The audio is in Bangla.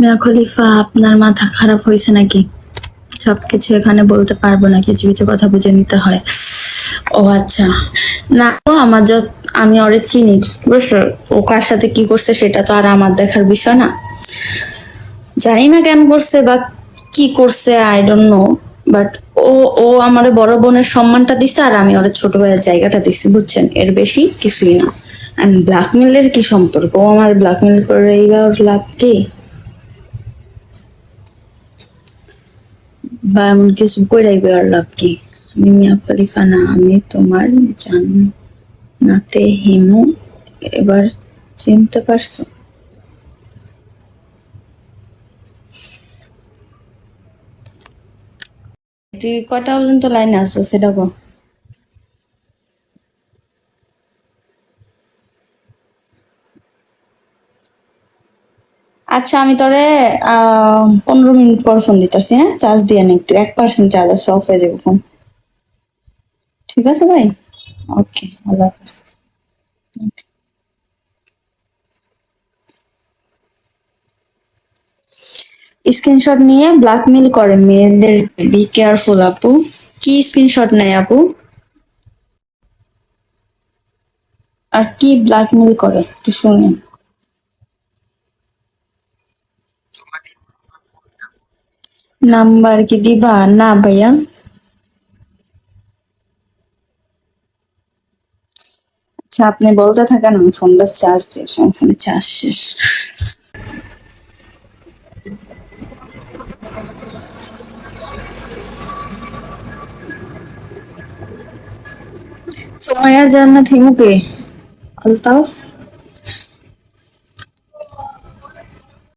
মিয়া খলিফা, আপনার মাথা খারাপ হয়েছে নাকি? সবকিছু এখানে বলতে পারব না, কিছু কিছু কথা বুঝে নিতে হয়। ও আচ্ছা। না, ও আমার যত, আমি ওরে চিনি, বুঝছ? ও কার সাথে কি করছে সেটা তো আর আমার দেখার বিষয় না। জানি না কেন করছে বা কি করছে আই ডোন্ট নো বাট ও ও আমার বড় বোনের সম্মানটা দিছে আর আমি ওর ছোট ভাইয়ের জায়গাটা দিছি, বুঝছেন? এর বেশি কিছুই না। অ্যান্ড ব্ল্যাকমেলের কি সম্পর্ক? ও আমার ব্ল্যাকমেল করে এইবার লাভ কি? বা এমন কিছু কইরাইবে আর লাভ কি? আমি মিয়া খলিফা না, আমি তোমার জান নাতে হিমু, এবার চিনতে পারছ? তুই কটা পর্যন্ত লাইন আছে সেটা কো আচ্ছা আমি তোরে পনেরো মিনিট পর ফোন দিতেছি হ্যাঁ? চার্জ দিয়ে নে একটু। এক পার্সেন্ট চার্জ আছে অফ হয়ে যাবে ফোন ঠিক আছে ভাই? ওকে আল্লাহ হাফেজ। স্ক্রিনশট নিয়ে ব্ল্যাকমেল করে মেয়েদের বি কেয়ারফুল আপু। কি স্ক্রিনশট নেয় আপু? আর কি ব্ল্যাকমেল করে, একটু শুনেন। নাম্বার কি দিবা না ভাইয়া আচ্ছা আপনি বলতে থাকেন আমি ফোনটা চার্জ দিয়ে আমার ফোনে চার্জ শেষ সোমায়া জান্নাত হিমুকে আলতাফ